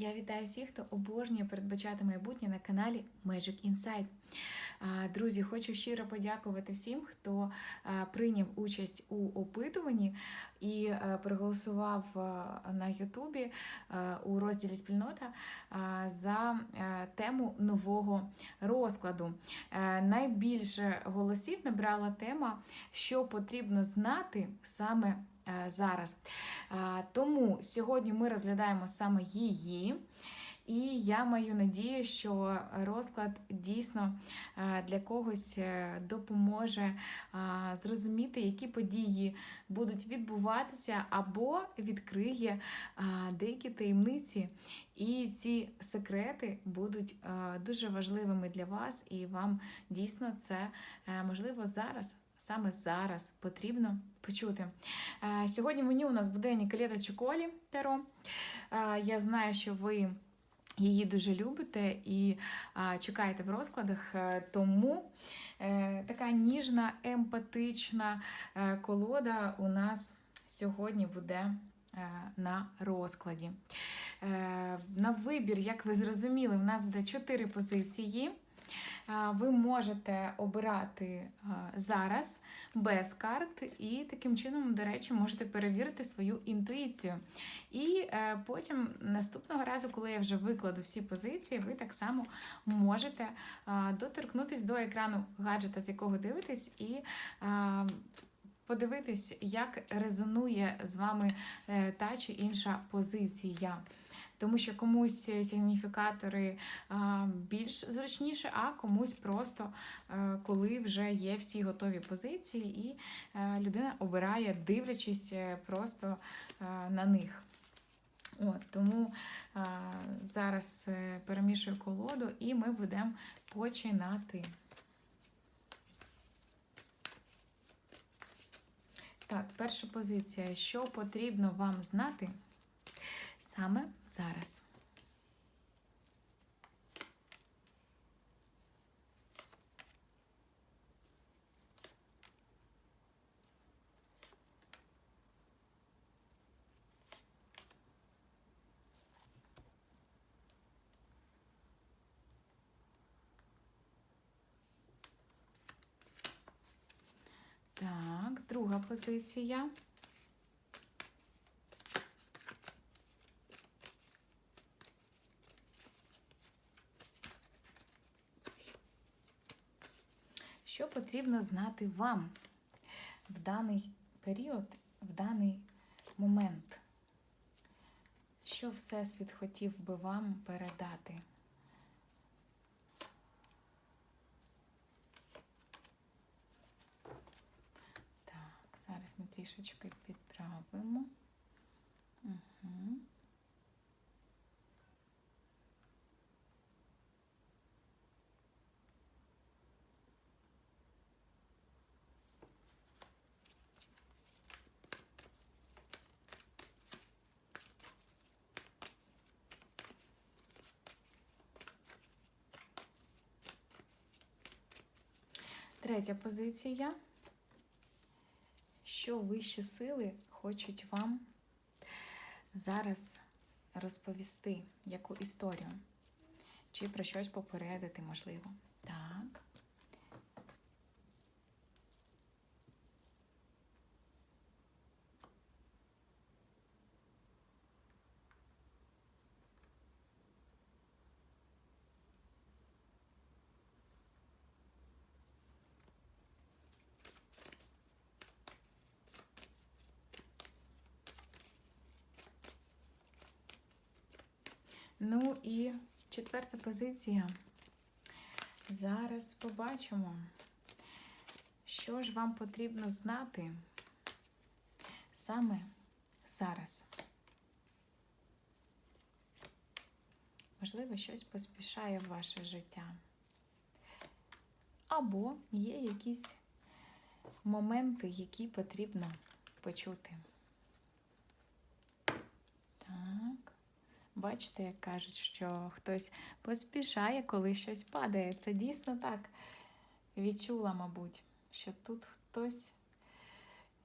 Я вітаю всіх, хто обожнює передбачати майбутнє на каналі Magic Insight. Друзі, хочу щиро подякувати всім, хто прийняв участь у опитуванні і проголосував на Ютубі у розділі спільнота за тему нового розкладу. Найбільше голосів набрала тема, що потрібно знати саме зараз. Е, Тому сьогодні ми розглядаємо саме її. І я маю надію, що розклад дійсно е, для когось е, допоможе е, зрозуміти, які події будуть відбуватися, або відкриє е, деякі таємниці. І ці секрети будуть е, дуже важливими для вас, і вам дійсно це е, можливо зараз. Саме зараз потрібно почути. Е, Сьогодні в меню у нас буде Ніколета Чоколі Таро. Е, Я знаю, що ви її дуже любите і чекаєте в розкладах, е, тому е, така ніжна, емпатична е, колода у нас сьогодні буде е, на розкладі. Е, на вибір, як ви зрозуміли, в нас буде чотири позиції. А, Ви можете обирати зараз без карт, і таким чином, до речі, можете перевірити свою інтуїцію. І е, потім наступного разу, коли я вже викладу всі позиції, ви так само можете а, доторкнутись до екрану гаджета, з якого дивитесь, і подивитись, як резонує з вами е, та чи інша позиція. Тому що комусь сигніфікатори більш зручніше, а комусь просто коли вже є всі готові позиції, і людина обирає, дивлячись е, просто на них. От, Тому а, зараз е, перемішую колоду і ми будемо починати. Так, перша позиція. Що потрібно вам знати саме зараз? Друга позиція. Що потрібно знати вам в даний період, в даний момент? Що Всесвіт хотів би вам передати? Так, зараз ми трішечки підправимо. Угу. Третя позиція. Що вищі сили хочуть вам зараз розповісти, яку історію? Чи про щось попередити, можливо? Так. Ну і четверта позиція. Зараз побачимо, що ж вам потрібно знати саме зараз. Можливо, щось поспішає в ваше життя. Або є якісь моменти, які потрібно почути. Так. Бачите, як кажуть, що хтось поспішає, коли щось падає. Це дійсно так відчула, мабуть, що тут хтось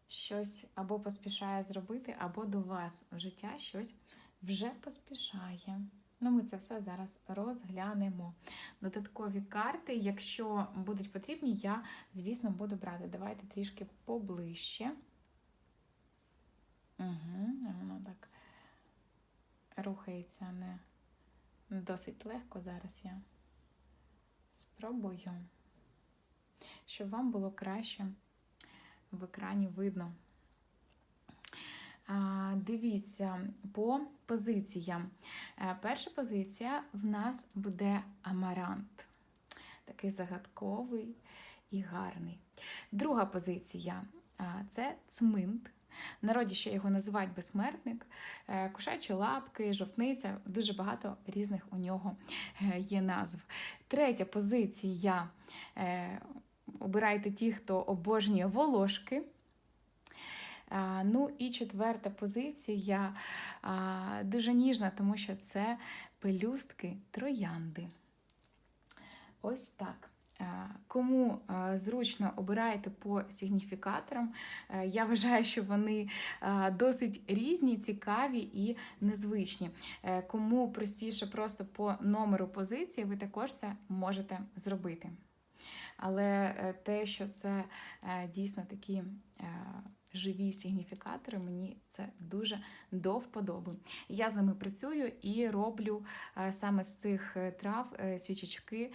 щось або поспішає зробити, або до вас в життя щось вже поспішає. Ну, ми це все зараз розглянемо. Додаткові карти, якщо будуть потрібні, я, звісно, буду брати. Давайте трішки поближче. Угу, Воно так рухається не досить легко. Зараз я спробую, щоб вам було краще в екрані видно. Дивіться по позиціям. Е, перша позиція в нас буде амарант. Такий загадковий і гарний. Друга позиція це цминт. Народі ще його називають безсмертник, е, кошачі лапки, жовтниця, дуже багато різних у нього е, є назв. Третя позиція. Обирайте ті, хто обожнює волошки. Ну і четверта позиція дуже ніжна, тому що це пелюстки троянди. Ось так. Кому зручно обирайте по сигніфікаторам, я вважаю, що вони досить різні, цікаві і незвичні. Е, кому простіше просто по номеру позиції, ви також це можете зробити. Але е, те, що це е, дійсно такі живі сигніфікатори, мені це дуже до вподоби. Я з ними працюю і роблю е, саме з цих е, трав е, свічечки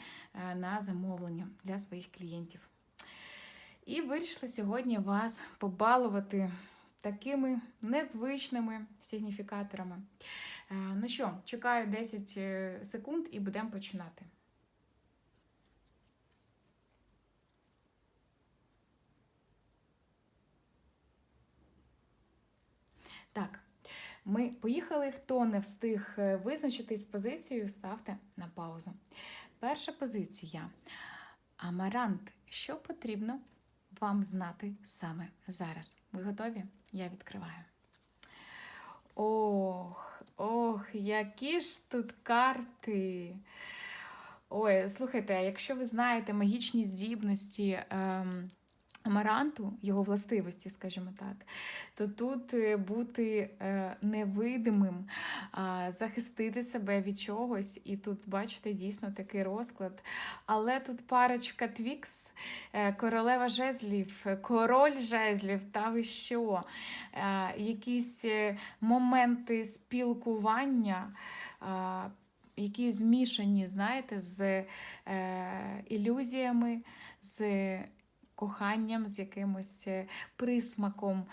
на замовлення для своїх клієнтів. І вирішила сьогодні вас побалувати такими незвичними сигніфікаторами. Ну що, чекаю 10 секунд і будемо починати. Так, ми поїхали. Хто не встиг е, визначитись з позицією, ставте на паузу. Перша позиція. Амарант. Що потрібно вам знати саме зараз? Ви готові? Я відкриваю. Ох, ох, які ж тут карти. Ой, слухайте, якщо ви знаєте магічні здібності. Ем, амаранту, його властивості, скажімо так, то тут е, бути е, невидимим, захистити себе від чогось, і тут, бачите, дійсно такий розклад. Але тут парочка твікс, е, королева жезлів, король жезлів, та ви що? Якісь моменти спілкування. Які змішані, знаєте, з е, ілюзіями, з коханням, з якимось е, присмаком,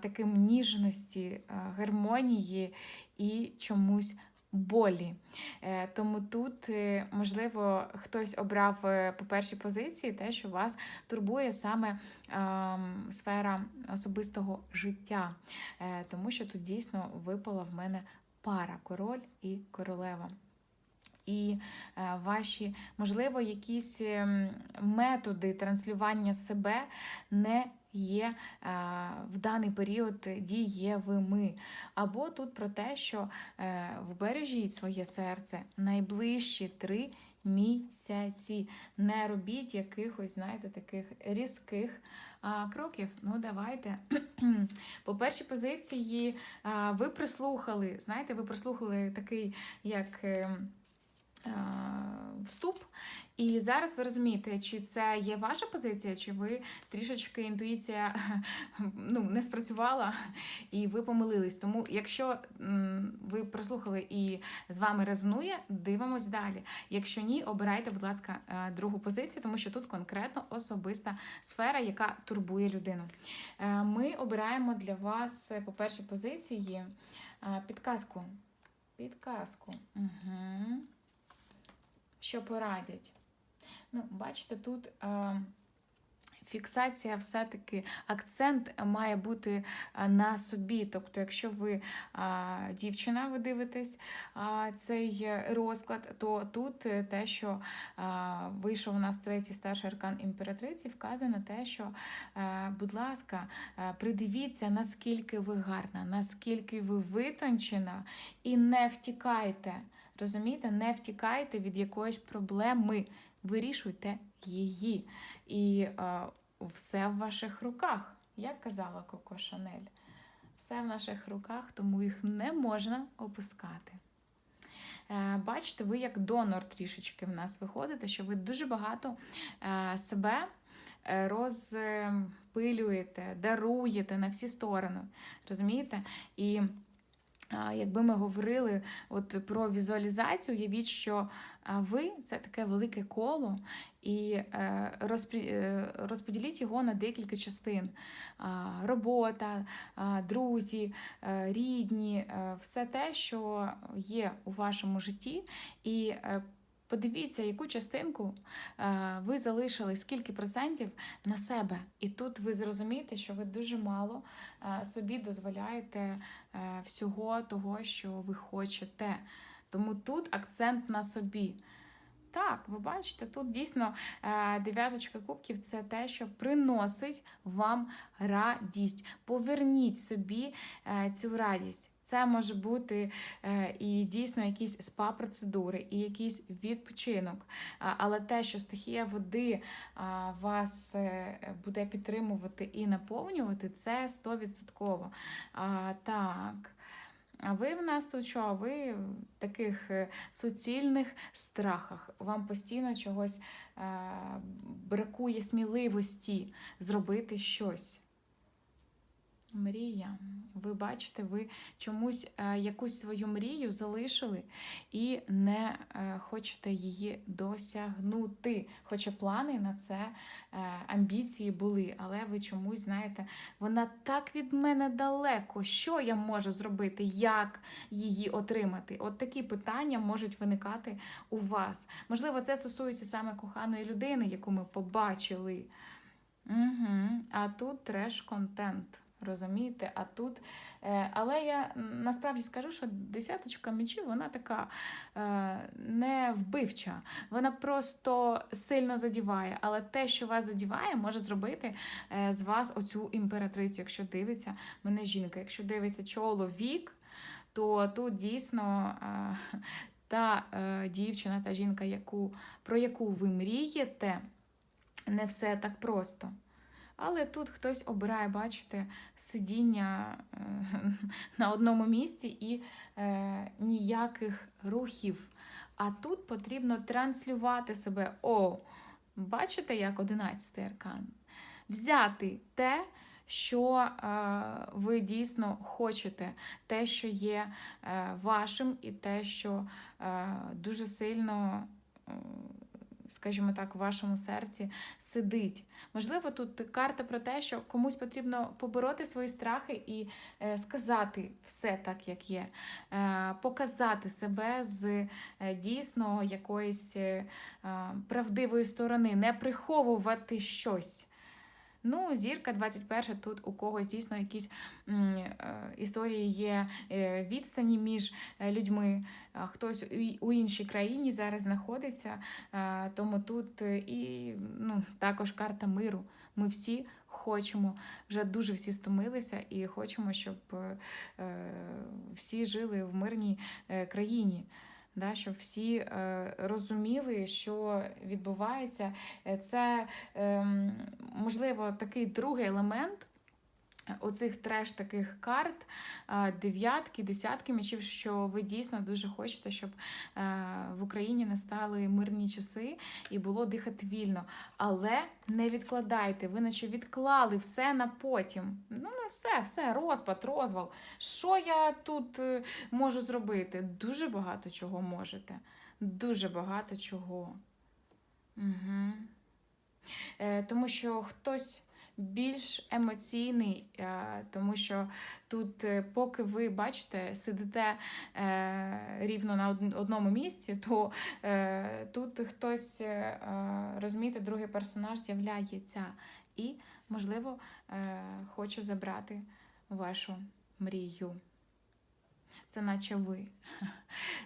таким ніжності, гармонії і чомусь. Болі. Е, тому тут, е, можливо, хтось обрав по першій позиції те, що вас турбує саме сфера особистого життя, тому що тут дійсно випала в мене пара король і королева і е, ваші, можливо, якісь ем, методи транслювання себе не є е, в даний період дієвими. Або тут про те, що е, вбережіть своє серце найближчі три місяці. Не робіть якихось, знаєте, таких різких а, кроків. Ну, давайте. По першій позиції а, ви прислухали, знаєте, ви прислухали такий, як. Е, вступ. І зараз ви розумієте, чи це є ваша позиція, чи ви трішечки інтуїція ну, не спрацювала і ви помилились. Тому, якщо ви прослухали і з вами резонує, дивимось далі. Якщо ні, обирайте, будь ласка, е, другу позицію, тому що тут конкретно особиста сфера, яка турбує людину. Е, ми обираємо для вас по першій позиції підказку. Підказку. Угу що порадять. Ну, Бачите, тут е, фіксація все-таки акцент має бути е, на собі. Тобто, якщо ви е, дівчина, ви дивитесь е, цей розклад, то тут е, те, що е, вийшов у нас третій старший аркан імператриці, вказує на те, що, е, будь ласка, е, придивіться, наскільки ви гарна, наскільки ви витончена, і не втікайте. Розумієте, не втікайте від якоїсь проблеми, вирішуйте її. І е, все в ваших руках, як казала Коко Шанель. Все в наших руках, тому їх не можна опускати. е, бачите, ви як донор трішечки в нас виходите, що ви дуже багато е, себе е, розпилюєте, даруєте на всі сторони. Розумієте? І Якби ми говорили от про візуалізацію, уявіть, що ви це таке велике коло, і е, е, розподіліть його на декілька частин: робота, друзі, е, рідні, все те, що є у вашому житті, і подивіться, яку частинку е, ви залишили, скільки процентів на себе. І тут ви зрозумієте, що ви дуже мало е, собі дозволяєте е, всього того, що ви хочете. Тому тут акцент на собі. Так, ви бачите, тут дійсно дев'яточка кубків це те, що приносить вам радість. Поверніть собі цю радість. Це може бути е, і дійсно якісь спа-процедури, і якийсь відпочинок. Але те, що стихія води вас е, буде підтримувати і наповнювати, це 100%. Так. А ви в нас тут що? Ви в таких е, суцільних страхах. Вам постійно чогось бракує сміливості зробити щось. Мрія. Ви бачите, ви чомусь е, якусь свою мрію залишили і не е, хочете її досягнути. Хоча плани на це е, амбіції були, але ви чомусь знаєте, вона так від мене далеко. Що я можу зробити? Як її отримати? От такі питання можуть виникати у вас. Можливо, це стосується саме коханої людини, яку ми побачили. Угу. А тут треш-контент. Розумієте, а тут. Е, але я насправді скажу, що десяточка мечів вона така е, не вбивча, вона просто сильно задіває. Але те, що вас задіває, може зробити е, з вас оцю імператрицю. Якщо дивиться мене жінка, якщо дивиться чоловік, то тут дійсно та е, дівчина, та жінка, яку, про яку ви мрієте, не все так просто. Але тут хтось обирає, бачите, сидіння е, на одному місці і е, ніяких рухів. А тут потрібно транслювати себе. О, бачите, як 11 аркан? Взяти те, що е, ви дійсно хочете, те, що є вашим, і те, що дуже сильно. Скажімо так, в вашому серці сидить. Можливо, тут карта про те, що комусь потрібно побороти свої страхи і е, сказати все так, як є, е, показати себе з е, дійсно якоїсь правдивої сторони, не приховувати щось. Ну, зірка 21 тут у когось дійсно якісь е, історії є е, відстані між е, людьми. Хтось у іншій країні зараз знаходиться, тому тут і ну, також карта миру. Ми всі хочемо, вже дуже всі стомилися і хочемо, щоб всі жили в мирній країні да, щоб всі е, розуміли, що відбувається. Е, це, е, можливо, такий другий елемент. Оцих треш таких карт, дев'ятки, десятки мечів, що ви дійсно дуже хочете, щоб е, в Україні настали мирні часи і було дихати вільно. Але не відкладайте, ви наче відклали все на потім. Ну, ну все, все, розпад, розвал. Що я тут е, можу зробити? Дуже багато чого можете. Дуже багато чого. Угу. Тому що хтось більш емоційний, е, тому що тут, е, поки ви бачите, сидите е, рівно на одному місці, то тут хтось, розумієте, другий персонаж з'являється і, можливо, хоче забрати вашу мрію. Це наче ви.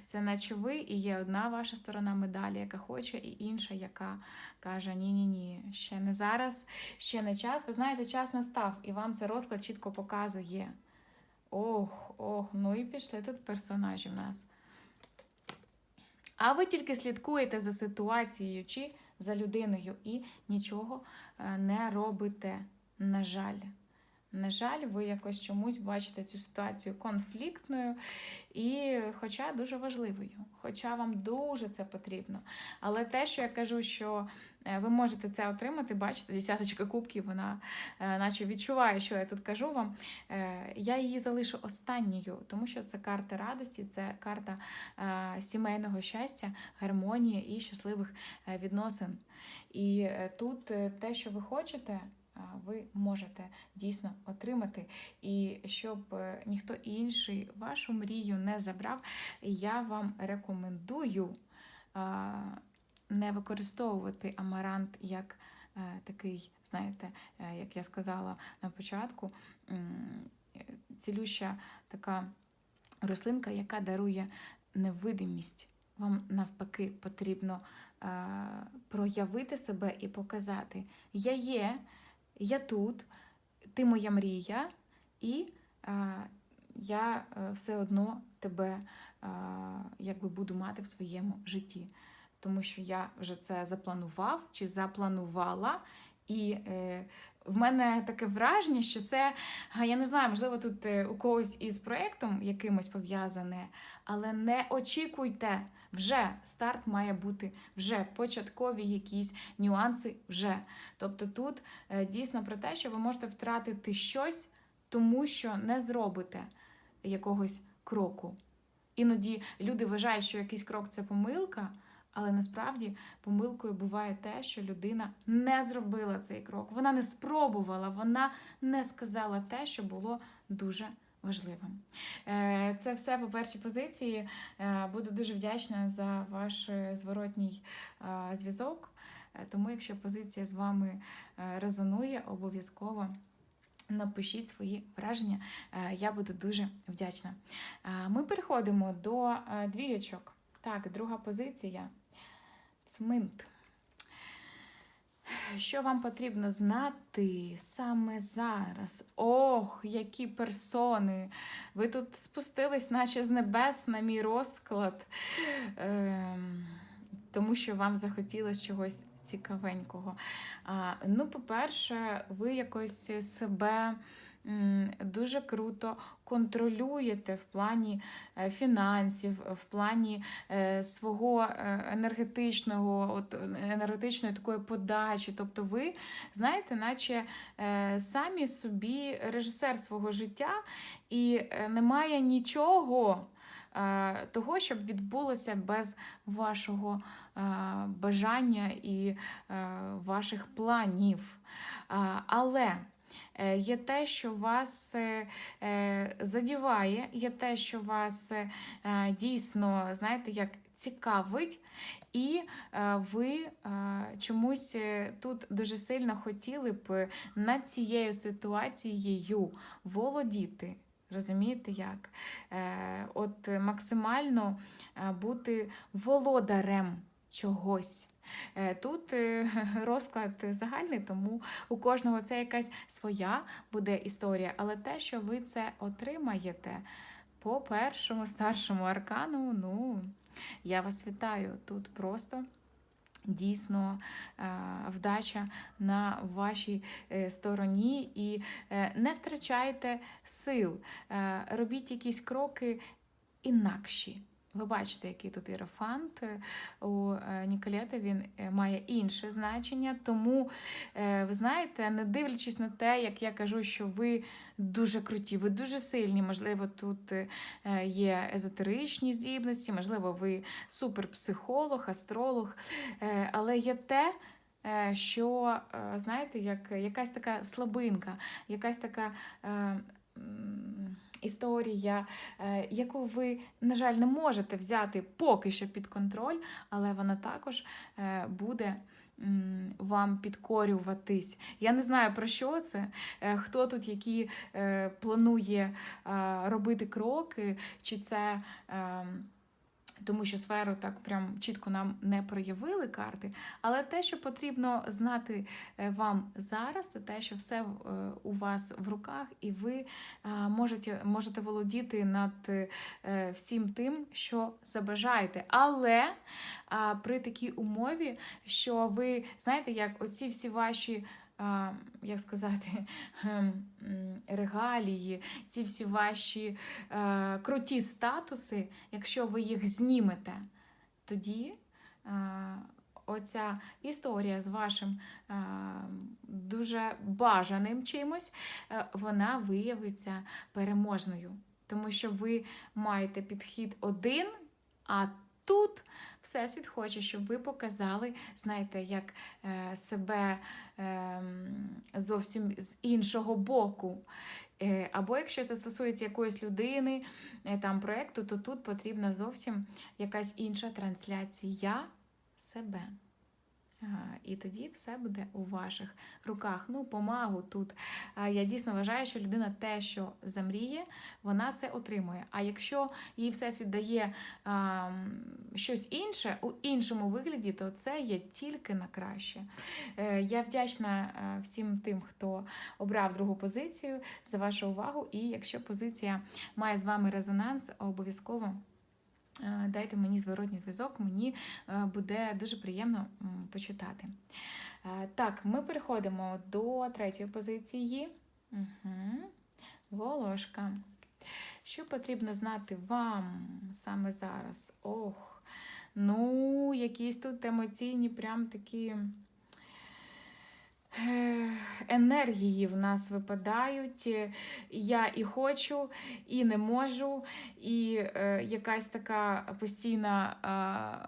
Це наче ви, і є одна ваша сторона медалі, яка хоче, і інша, яка каже: Ні-ні, ні, ще не зараз, ще не час. Ви знаєте, час настав, і вам це розклад чітко показує. Ох, ох, ну і пішли тут персонажі в нас. А ви тільки слідкуєте за ситуацією чи за людиною і нічого е, не робите. На жаль. На жаль, ви якось чомусь бачите цю ситуацію конфліктною і, хоча дуже важливою, хоча вам дуже це потрібно. Але те, що я кажу, що е, ви можете це отримати, бачите, десяточка кубків, вона е, наче відчуває, що я тут кажу вам. Е, Я її залишу останньою, тому що це карта радості, це карта сімейного щастя, гармонії і щасливих відносин. І тут те, що ви хочете. Ви можете дійсно отримати, і щоб е, ніхто інший вашу мрію не забрав, я вам рекомендую не використовувати амарант як е, такий, знаєте, е, як я сказала на початку, цілюща така рослинка, яка дарує невидимість. Вам навпаки потрібно проявити себе і показати: Я є, я тут, ти моя мрія, і е, я е, все одно тебе е, якби буду мати в своєму житті. Тому що я вже це запланував чи запланувала, і е, в мене таке враження, що це, я не знаю, можливо, тут у когось із проєктом якимось пов'язане, але не очікуйте. Вже старт має бути вже початкові якісь нюанси вже. Тобто тут е, дійсно про те, що ви можете втратити щось, тому що не зробите якогось кроку. Іноді люди вважають, що якийсь крок це помилка, але насправді помилкою буває те, що людина не зробила цей крок, вона не спробувала, вона не сказала те, що було дуже важливим. Е, Це все по першій позиції. Е, Буду дуже вдячна за ваш е, зворотній зв'язок. Тому, якщо позиція з вами резонує, обов'язково. Напишіть свої враження, я буду дуже вдячна. Ми переходимо до двійочок. Так, друга позиція цминт. Що вам потрібно знати саме зараз? Ох, які персони! Ви тут спустились, наче з небес на мій розклад, ем, тому що вам захотілося чогось цікавенького. А, ну, по-перше, ви якось себе дуже круто контролюєте в плані е, фінансів, в плані е, свого е, енергетичного, от, енергетичної такої подачі. Тобто ви, знаєте, наче самі собі режисер свого життя, і немає нічого того, щоб відбулося без вашого бажання і ваших планів. Але є те, що вас е, е, задіває, є те, що вас е, е, дійсно, знаєте, як цікавить, і е, ви е, чомусь е, тут дуже сильно хотіли б над цією ситуацією володіти. Розумієте як? Е, От максимально е, бути володарем чогось. Е, Тут е, розклад загальний, тому у кожного це якась своя буде історія, але те, що ви це отримаєте по першому старшому аркану, ну, я вас вітаю. Тут просто. Дійсно, е, вдача на вашій стороні, і не втрачайте сил, робіть якісь кроки інакші. Ви бачите, який тут іерофант у е, Ніколета, він е, має інше значення. Тому, е, ви знаєте, не дивлячись на те, як я кажу, що ви дуже круті, ви дуже сильні, можливо, тут є езотеричні здібності, можливо, ви суперпсихолог, астролог, але є те. Що, знаєте, як якась така слабинка, якась така е, історія, е, яку ви, на жаль, не можете взяти поки що під контроль, але вона також е, буде вам підкорюватись. Я не знаю про що це, е, хто тут які планує робити кроки, чи це. Тому що сферу так прям чітко нам не проявили карти. Але те, що потрібно знати е, вам зараз, це те, що все е, у вас в руках, і ви е, можете, можете володіти над всім тим, що забажаєте. Але при такій умові, що ви знаєте, як оці всі ваші як сказати, ем, регалії, ці всі ваші е, круті статуси, якщо ви їх знімете, тоді е, оця історія з вашим е, дуже бажаним чимось, вона виявиться переможною. Тому що ви маєте підхід один, а тут Всесвіт хоче, щоб ви показали, знаєте, як е, себе е, зовсім з іншого боку. Е, Або якщо це стосується якоїсь людини, е, там проєкту, то тут потрібна зовсім якась інша трансляція себе. І тоді все буде у ваших руках. Ну, помагу тут. Я дійсно вважаю, що людина те, що замріє, вона це отримує. А якщо їй всесвіт дає а, щось інше у іншому вигляді, то це є тільки на краще. Е, Я вдячна е, всім тим, хто обрав другу позицію за вашу увагу. І якщо позиція має з вами резонанс, обов'язково. Е, Дайте мені зворотній зв'язок, мені е, буде дуже приємно почитати. Е, Так, ми переходимо до третьої позиції. Угу. Волошка. Що потрібно знати вам саме зараз? Ох, ну, якісь тут емоційні, прям такі енергії в нас випадають. Е, Я і хочу, і не можу, і е, якась така постійна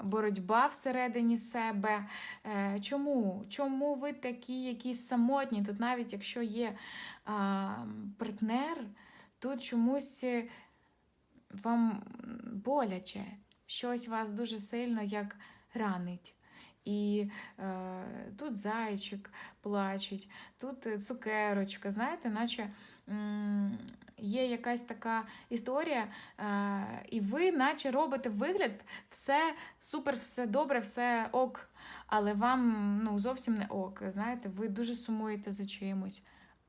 е, боротьба всередині себе. Е, чому? Чому ви такі якісь самотні? Тут навіть якщо є е, партнер, тут чомусь е, вам боляче, щось вас дуже сильно як ранить. І е, тут зайчик плачить, тут е, цукерочка, знаєте, наче є якась така історія, е, і ви, наче робите вигляд, все супер, все добре, все ок, але вам ну, зовсім не ок. Знаєте, ви дуже сумуєте за чимось,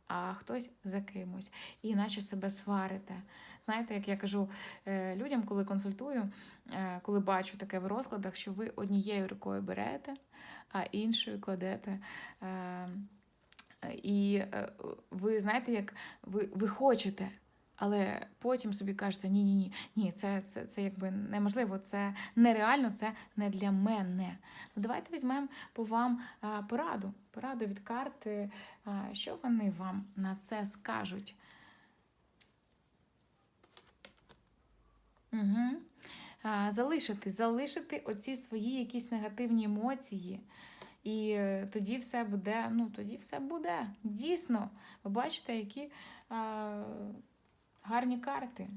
а хтось за кимось, і наче себе сварите. Знаєте, як я кажу е, людям, коли консультую, е, коли бачу таке в розкладах, що ви однією рукою берете, а іншою кладете. Е, І ви знаєте, як ви, ви хочете, але потім собі кажете, ні, ні, ні, ні, це, це, це якби неможливо, це нереально, це не для мене. Ну, давайте візьмемо по вам пораду. Пораду від карти, що вони вам на це скажуть. Угу. Залишити, залишити оці свої якісь негативні емоції. І е, тоді все буде, ну тоді все буде. Дійсно, ви бачите, які гарні карти.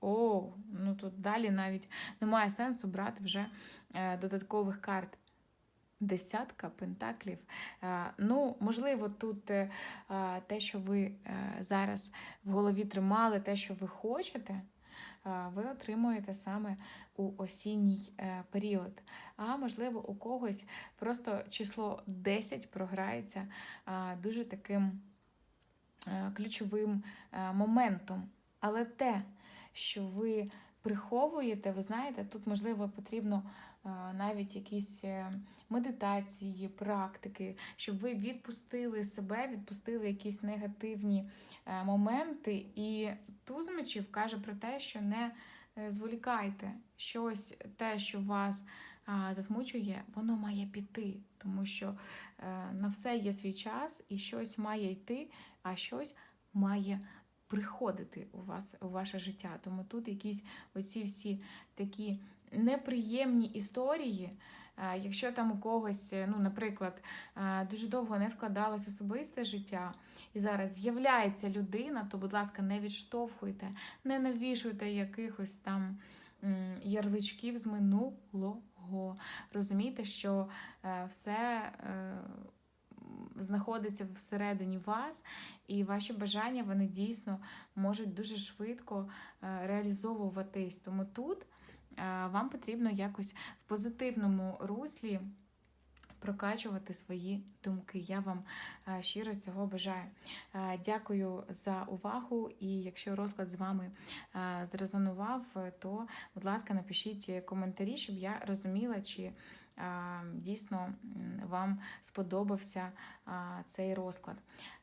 О, ну тут далі навіть немає сенсу брати вже е, додаткових карт. Десятка пентаклів. Е, Ну, можливо, тут е, те, що ви зараз в голові тримали, те, що ви хочете, ви отримуєте саме у осінній період. А можливо, у когось просто число 10 програється дуже таким ключовим моментом. Але те, що ви приховуєте, ви знаєте, тут, можливо, потрібно е, навіть якісь е, медитації, практики, щоб ви відпустили себе, відпустили якісь негативні е, моменти. І туз мечів каже про те, що не зволікайте щось, те, що вас засмучує, воно має піти, тому що на все є свій час, і щось має йти, а щось має приходити у вас у ваше життя. Тому тут якісь оці всі такі неприємні історії. Якщо там у когось, е, ну, наприклад, дуже довго не складалось особисте життя, і зараз з'являється людина, то, будь ласка, не відштовхуйте, не навішуйте якихось там ярличків з минулого. Розумійте, що е, все е, знаходиться всередині вас, і ваші бажання вони дійсно можуть дуже швидко е, реалізовуватись. Тому тут е, вам потрібно якось в позитивному руслі прокачувати свої думки. Я вам е, щиро цього бажаю. Дякую за увагу. І якщо розклад з вами зрезонував, то, будь ласка, напишіть коментарі, щоб я розуміла, чи дійсно вам сподобався цей розклад.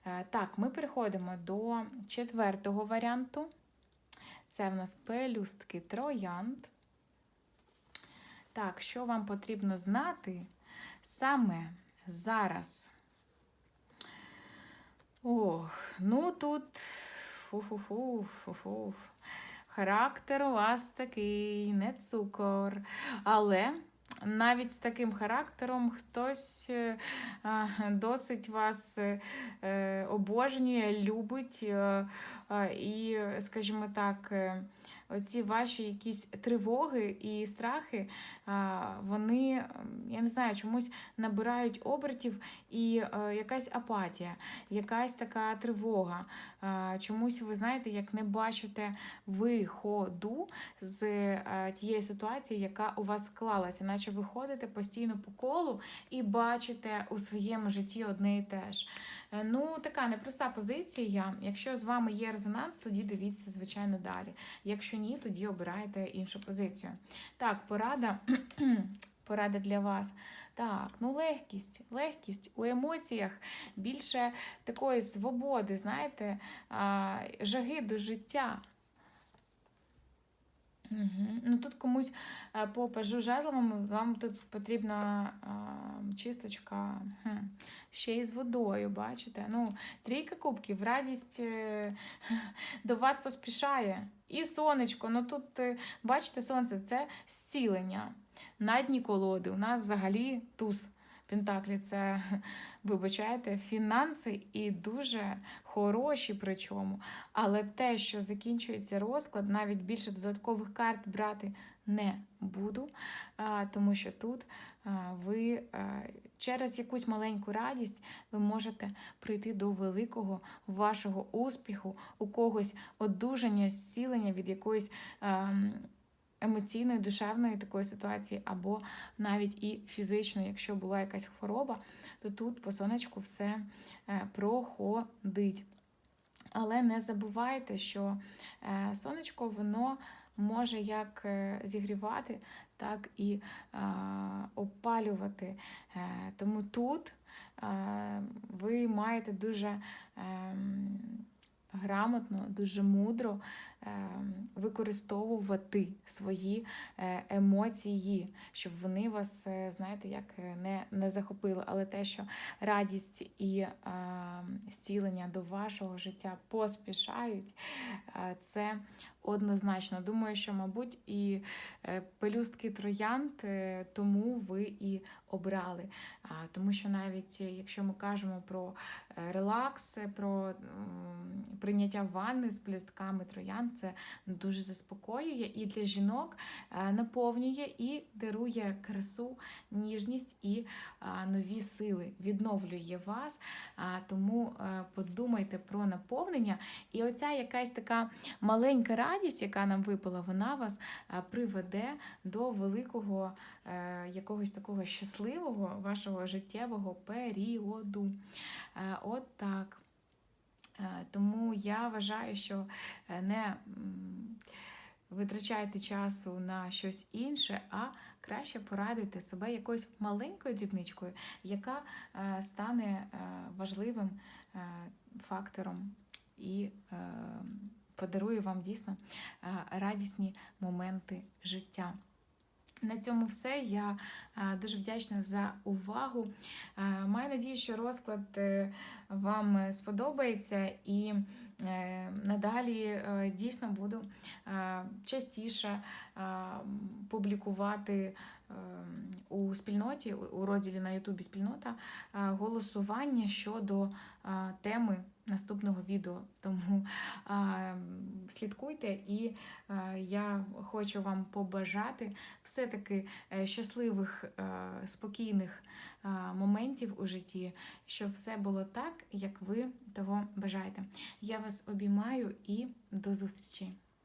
Е, так, ми переходимо до четвертого варіанту. Це в нас пелюстки троянд. Так, що вам потрібно знати саме зараз? Ох, ну тут фу-фу-фу, фу-фу. Характер у вас такий, не цукор. Але навіть з таким характером хтось е, досить вас е, обожнює, любить і, скажімо так, оці ваші якісь тривоги і страхи, вони, я не знаю, чомусь набирають обертів і е, якась апатія, якась така тривога. Чомусь, ви знаєте, як не бачите виходу з е, тієї ситуації, яка у вас склалася, наче ви ходите постійно по колу і бачите у своєму житті одне і те ж. Е, ну, така непроста позиція. Якщо з вами є резонанс, тоді дивіться, звичайно, далі. Якщо ні, тоді обирайте іншу позицію. Так, порада. Порада для вас. Так, ну легкість, легкість у емоціях, більше такої свободи, знаєте, жаги до життя. Угу. Ну Тут комусь е, по пажу жезловому вам тут потрібна а, чисточка хм. ще й з водою, бачите? Ну, Трійка кубків, радість е, до вас поспішає. І сонечко. ну Тут, е, бачите, сонце це зцілення. На дні колоди у нас взагалі туз. Пентаклі це, вибачайте, фінанси і дуже хороші, причому. Але те, що закінчується розклад, навіть більше додаткових карт брати не буду, тому що тут ви через якусь маленьку радість ви можете прийти до великого вашого успіху, у когось одужання, зцілення від якоїсь емоційної, душевної такої ситуації, або навіть і фізичної, якщо була якась хвороба, то тут по сонечку все е, проходить. Але не забувайте, що е, сонечко воно може як е, зігрівати, так і опалювати. Тому тут ви маєте дуже ем, грамотно, дуже мудро використовувати свої е, емоції, щоб вони вас, е, знаєте, як е, не не захопили. Але те, що радість і ем, зцілення до вашого життя поспішають, це однозначно. Думаю, що, мабуть, і пелюстки троянд, тому ви і обрали. Тому що навіть якщо ми кажемо про релакс, про прийняття ванни з пелюстками троянд, це дуже заспокоює і для жінок наповнює і дарує красу, ніжність і нові сили, відновлює вас. Тому подумайте про наповнення. І оця якась така маленька радість, яка нам випала, вона вас приведе до великого е, якогось такого щасливого вашого життєвого періоду. Е, от так. Е, тому я вважаю, що не витрачайте часу на щось інше, а краще порадуйте себе якоюсь маленькою дрібничкою, яка стане важливим фактором і подарує вам дійсно радісні моменти життя. На цьому все. Я дуже вдячна за увагу. Маю надію, що розклад е, вам сподобається і е, надалі е, дійсно буду частіше публікувати у спільноті, у розділі на Ютубі спільнота голосування щодо теми наступного відео. Тому слідкуйте, і я хочу вам побажати все-таки е, щасливих, е, спокійних моментів у житті, щоб все було так, як ви того бажаєте. Я вас обіймаю і до зустрічі!